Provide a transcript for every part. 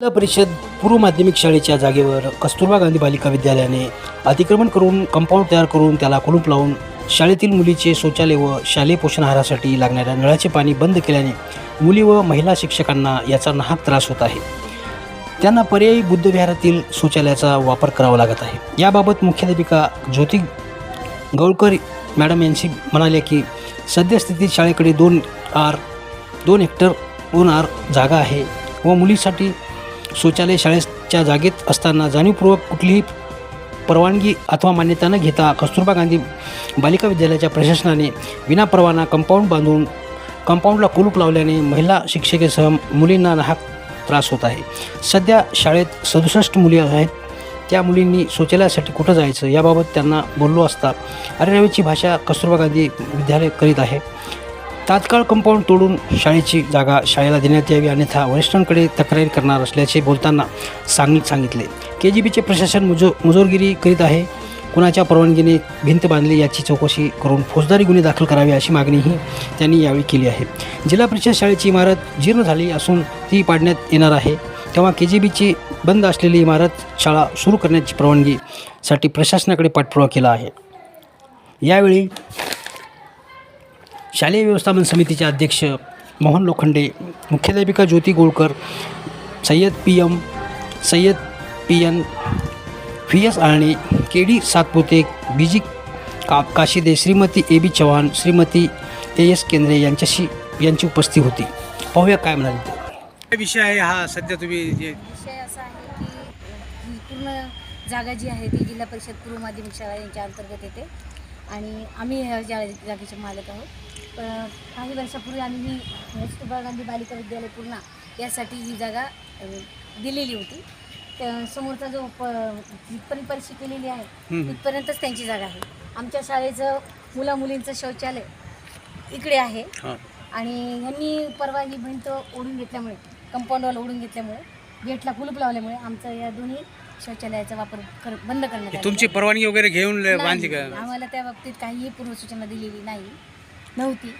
जिल्हा परिषद पूर्व माध्यमिक शाळेच्या जागेवर कस्तुरबा गांधी बालिका विद्यालयाने अतिक्रमण करून कंपाऊंड तयार करून त्याला कुलूप लावून शाळेतील मुलीचे शौचालय व शालेय पोषण आहारासाठी लागणाऱ्या नळाचे पाणी बंद केल्याने मुली व महिला शिक्षकांना याचा नाहक त्रास होत आहे. त्यांना पर्यायी बुद्धविहारातील शौचालयाचा वापर करावा लागत आहे. याबाबत मुख्याध्यापिका ज्योती गौळकर मॅडम यांची म्हणाले की सद्यस्थितीत शाळेकडे दोन आर दोन हेक्टर दोन आर जागा आहे व मुलीसाठी शौचालय शाळेच्या जागेत असताना जाणीवपूर्वक कुठलीही परवानगी अथवा मान्यता न घेता कस्तुरबा गांधी बालिका विद्यालयाच्या प्रशासनाने विनापरवाना कंपाऊंड बांधून कंपाऊंडला कुलूप लावल्याने महिला शिक्षकेसह मुलींना नाहक त्रास होत आहे. सध्या शाळेत सदुसष्ट मुली आहेत. त्या मुलींनी शौचालयासाठी कुठं जायचं याबाबत त्यांना बोललो असता अरेरावीची भाषा कस्तुरबा गांधी विद्यालय करीत आहे. तात्काळ कंपाऊंड तोडून शाळेची जागा शाळेला देण्यात यावी अन्यथा वरिष्ठांकडे तक्रारी करणार असल्याचे बोलताना सांगित सांगितले. के जी बीचे प्रशासन मुजो मुजोरगिरी करीत आहे. कुणाच्या परवानगीने भिंत बांधली याची चौकशी करून फौजदारी गुन्हे दाखल करावे अशी मागणीही त्यांनी यावेळी केली आहे. जिल्हा परिषद शाळेची इमारत जीर्ण झाली असून ती पाडण्यात येणार आहे. तेव्हा के जी बीची बंद असलेली इमारत शाळा सुरू करण्याची परवानगीसाठी प्रशासनाकडे पाठपुरावा केला आहे. यावेळी शालेय व्यवस्थापन समितीचे अध्यक्ष मोहन लोखंडे मुख्याध्यापिका Jyoti Golkar Sayyad P M Sayyad P N V S Alne K D Satpute B G का Kashide Shrimati A B Chavan Shrimati A S Kendre यांच्याशी यांची उपस्थिती होती. पाहूया काय म्हणाले काय विषय आहे हा सध्या तुम्ही जे विषय असा आहे की ही पूर्ण जागा जी आहे ती जिल्हा परिषद पूर्व माध्यमिक शाळा यांच्या अंतर्गत येते. आणि आम्ही ह्या जा जागेचे मालक आहोत. काही वर्षापूर्वी आम्ही ही कस्तुरबा गांधी बालिका विद्यालय पूर्णा यासाठी ही जागा दिलेली होती. समोरचा जो प जिथपर्यंत परिषद केलेली आहे. तिथपर्यंतच त्यांची जागा आहे. आमच्या शाळेचं मुला मुलींचं शौचालय इकडे आहे. आणि ह्यांनी परवा ही भिंत ओढून घेतल्यामुळे कंपाऊंडवाल ओढून घेतल्यामुळे गेटला कुलूप लावल्यामुळे आमचा या दोन्ही शौचालयाचा वापर कर बंद करण्यात तुमची परवानगी वगैरे घेऊन बांधली का? आम्हाला त्या बाबतीत काहीही पूर्वसूचना दिलेली नाही. नव्हती.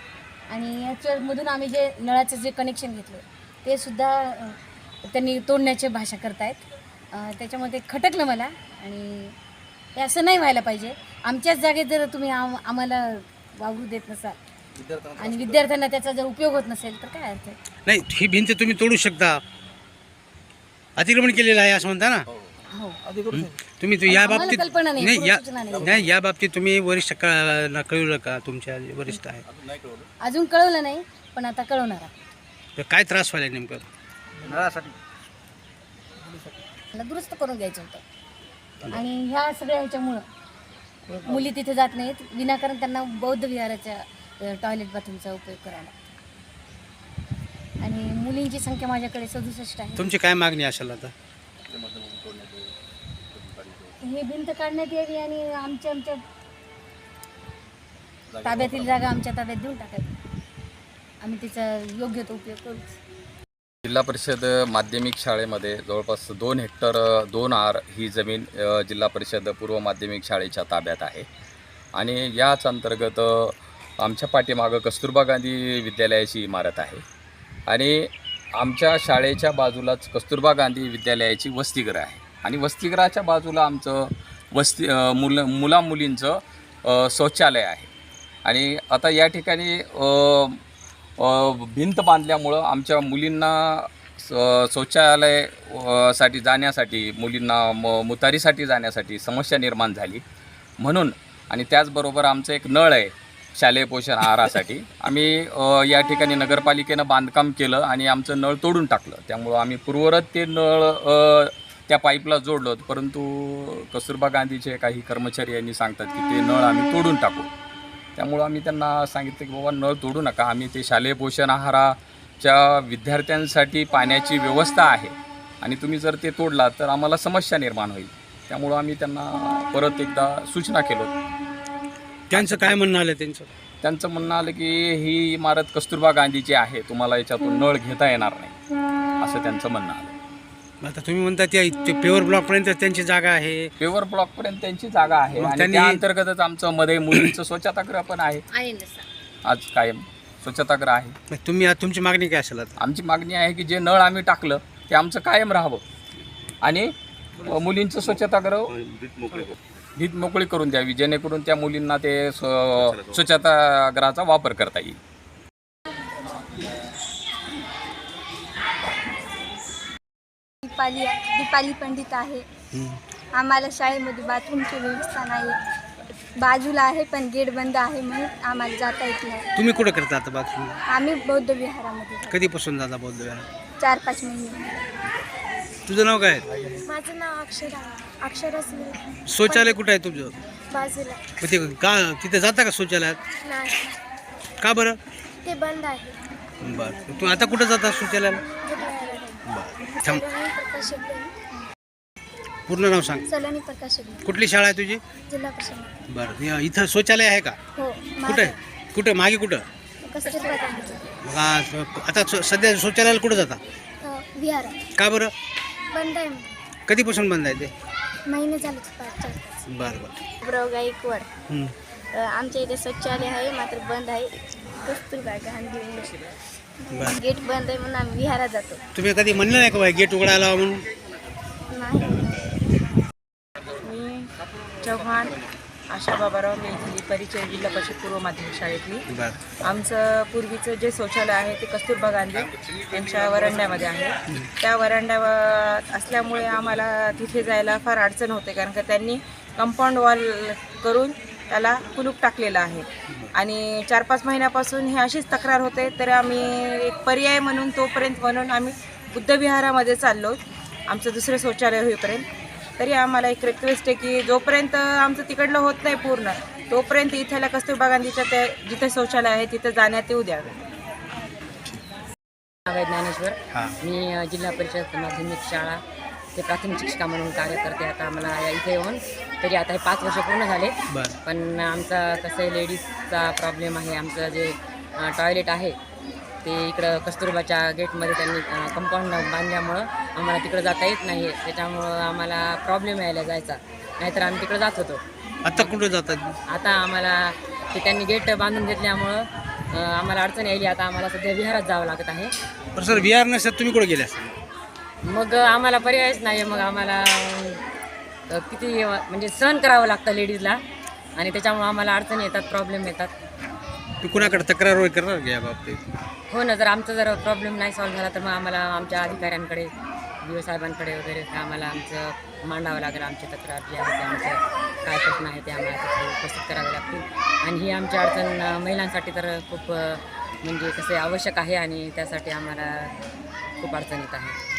आणि याच्यामधून आम्ही जे नळाचं जे कनेक्शन घेतलं ते सुद्धा त्यांनी तोडण्याची भाषा करतायत. त्याच्यामध्ये खटकलं मला. आणि हे असं नाही व्हायला पाहिजे. आमच्याच जागेत जर तुम्ही आम आम्हाला वावरू देत नसाल आणि विद्यार्थ्यांना त्याचा जर उपयोग होत नसेल तर काय अर्थ नाही ही भिंत तुम्ही तोडू शकता. अतिक्रमण केलेलं आहे असं म्हणता ना? हो तुम्ही तो या आम्हाला बाबतीत कल्पना नाही, नाही या पूर्वसूचना नाही. नाही या बाबतीत तुम्ही वरिष्ठ कळाला कळवलं का तुमच्या जे वरिष्ठ आहे. अजून कळवलं. नाही पण आता कळवणार आहे. तर काय त्रास व्हायला नेमकं? मला दुरुस्त करून घ्यायचं होतं. आणि ह्या सगळ्या ह्याच्यामुळं मुली तिथे जात नाहीत. विनाकारण त्यांना बौद्ध विहाराच्या टॉयलेट बाथरूमचा उपयोग करायला आणि मुलींची संख्या माझ्याकडे सदुसष्ट आहे. तुमची काय मागणी असेल आता? हे भिंत काढण्यात यावी आणि आमच्या आमच्या ताब्यातील जागा आमच्या ताब्यात देऊन टाकावी. आम्ही तिचा योग्य तो उपयोग करू. जिल्हा परिषद माध्यमिक शाळेमध्ये जवळपास दोन हेक्टर दोन आर ही जमीन जिल्हा परिषद पूर्व माध्यमिक शाळेच्या ताब्यात आहे. आणि याच अंतर्गत आमच्या पाठीमागं कस्तुरबा गांधी विद्यालयाची इमारत आहे. आणि आमच्या शाळेच्या बाजूलाच कस्तुरबा गांधी विद्यालयाची वसतिगृह आहे. आणि वसतिगृहाच्या बाजूला आमचं वस्ती मुलं मुला मुलींचं शौचालय आहे. आणि आता या ठिकाणी भिंत बांधल्यामुळं आमच्या मुलींना स- शौचालयसाठी जाण्यासाठी मुलींना म मुतारीसाठी जाण्यासाठी समस्या निर्माण झाली. म्हणून आणि त्याचबरोबर आमचं एक नळ आहे शालेय पोषण आहारासाठी. आम्ही या ठिकाणी नगरपालिकेनं बांधकाम केलं आणि आमचं नळ तोडून टाकलं. त्यामुळं आम्ही पूर्वरत ते नळ त्या पाईपला जोडलं परंतु कस्तुरबा गांधीचे काही कर्मचारी यांनी सांगतात की ते नळ आम्ही तोडून टाकू. त्यामुळं आम्ही त्यांना सांगितलं की बाबा नळ तोडू नका. आम्ही ते शालेय पोषण आहाराच्या विद्यार्थ्यांसाठी पाण्याची व्यवस्था आहे आणि तुम्ही जर ते तोडला तर आम्हाला समस्या निर्माण होईल. त्यामुळं आम्ही त्यांना परत एकदा सूचना केलो. त्यांचं काय म्हणणं आलं त्यांचं? त्यांचं म्हणणं आलं की ही इमारत कस्तुरबा गांधीची आहे. तुम्हाला याच्यातून नळ घेता येणार नाही. असं त्यांचं म्हणणं आलं. आता तुम्ही म्हणता त्या ते पेवर ब्लॉकपर्यंत त्यांची जागा आहे. पेवर ब्लॉकपर्यंत त्यांची जागा आहे. मग आणि त्यांनी- त्या अंतर्गतच आमचं मध्ये मुलींचं स्वच्छतागृह पण आहे. आज कायम स्वच्छतागृह आहे. मग तुम्ही तुमची मागणी काय असेल आता? आमची मागणी आहे की जे नळ आम्ही टाकलं ते आमचं कायम राहावं. आणि अ, मुलींचं स्वच्छतागृह भीत मोकळी करून द्यावी जेणेकरून त्या मुलींना ते स्व- स्वच्छतागृहाचा वापर करता येईल. दीपाली दीपाली पंडित आहे. आम्हाला शाळेमध्ये बाथरूमची व्यवस्था नाही बाजूला आहे पण गेट बंद आहे म्हणून आम्हाला जाता येत नाही. तुम्ही कुठं करता आता बाथरूम? आम्ही बौद्ध विहारामध्ये. कधीपासून जाता बौद्ध विहारात चार पाच महिने. तुझं नाव काय? आहे? माझं नाव अक्षरा अक्षरा शौचालय कुठं आहे तुझं बाजूला. मग ते का तिथे जाता का शौचालयात? नाही. का बरं? ते बंद आहे. बरं. तू आता कुठं जाता शौचालयाला? थांब. प्रकाश पूर्ण नाव सांग. सलोनी प्रकाश कुठली शाळा आहे तुझी? जिल्हा परिषद. बरं इथं शौचालय आहे का? हो कुठं आहे? कुठं मागे कुठं? कस्तुरबा मग आ- आता स- सध्या शौचालयाला कुठं जाता? विहार. का बरं? बंद आहे कधीपासून बंद आहे ते? महिने झाले पाच चार बरं बरं. ब्रव गायकवाड. हं. अ, आमच्या इथे शौचालय आहे मात्र बंद आहे. कस्तुरबा गांधी इंग्लिश बरं. गेट बंद आहे म्हणून आम्ही विहारात जातो. तुम्ही कधी म्हणलं नाही का बाई गेट उघडायला म्हणून? नाही. मी चव्हाण आशा बाबाराव मेघली परिचय जिल्हा परिषद पूर्व माध्यमिक शाळेतली. बरं. आमचं पूर्वीचं जे शौचालय आहे ते कस्तुरबा गांधी यांच्या वरांड्यामध्ये आहे. त्या वरांड्यावर असल्यामुळे आम्हाला तिथे जायला फार अडचण होते कारण का त्यांनी कंपाऊंड वॉल करून त्याला कुलूप टाकलेलं आहे. आणि चार पाच महिन्यापासून ही अशीच तक्रार होते तर आम्ही एक पर्याय म्हणून तोपर्यंत म्हणून आम्ही बुद्धविहारामध्ये चाललो आमचं दुसरं शौचालय होईपर्यंत. तरी आम्हाला एक रिक्वेस्ट आहे की जोपर्यंत आमचं तिकडलं होत नाही पूर्ण तोपर्यंत इथल्या कस्तुरबा गांधीच्या त्या जिथे शौचालय आहे तिथं जाण्यात येऊ द्यावे. नाव आहे ज्ञानेश्वर. हां. मी जिल्हा परिषद माध्यमिक शाळा ते प्राथमिक शिक्षिका म्हणून कार्य करते आता आम्हाला या इथे येऊन. तरी आता हे पाच वर्ष पूर्ण झाले. बरं. पण आमचा कसं आहे लेडीजचा प्रॉब्लेम आहे. आमचं जे टॉयलेट आहे ते इकडं कस्तुरबाच्या गेटमध्ये त्यांनी कंपाऊंड बांधल्यामुळं आम्हाला तिकडं जाता येत नाही. त्याच्यामुळं आम्हाला प्रॉब्लेम यायला जायचा. नाहीतर आम्ही तिकडं जात होतो. आता कुठं जातात? आता आम्हाला ते त्यांनी गेट बांधून घेतल्यामुळं अ, आम्हाला अडचण यायली. आता आम्हाला सध्या विहारात जावं लागत आहे. बरं सर विहार नसतात तुम्ही कुठं गेले असता मग आम्हाला पर्यायच नाही मग आम्हाला अ, किती म्हणजे सहन करावं लागतं लेडीजला. आणि त्याच्यामुळं आम्हाला अडचणी येतात प्रॉब्लेम येतात. तुम्ही कुणाकडे तक्रार वगैरे करणार का या बाबतीत? हो ना जर आमचा जर प्रॉब्लेम नाही सॉल्व्ह झाला तर मग आम्हाला आमच्या अधिकाऱ्यांकडे बी साहेबांकडे वगैरे ते आम्हाला आमचं मांडावं लागेल आमची तक्रार जी आहे ते आमचं काय प्रश्न आहे ते आम्हाला तिथे उपस्थित करावे लागतील. आणि ही आमची अडचण अ, महिलांसाठी तर खूप अ, म्हणजे कसे आवश्यक आहे आणि त्यासाठी आम्हाला खूप अडचण येत आहे.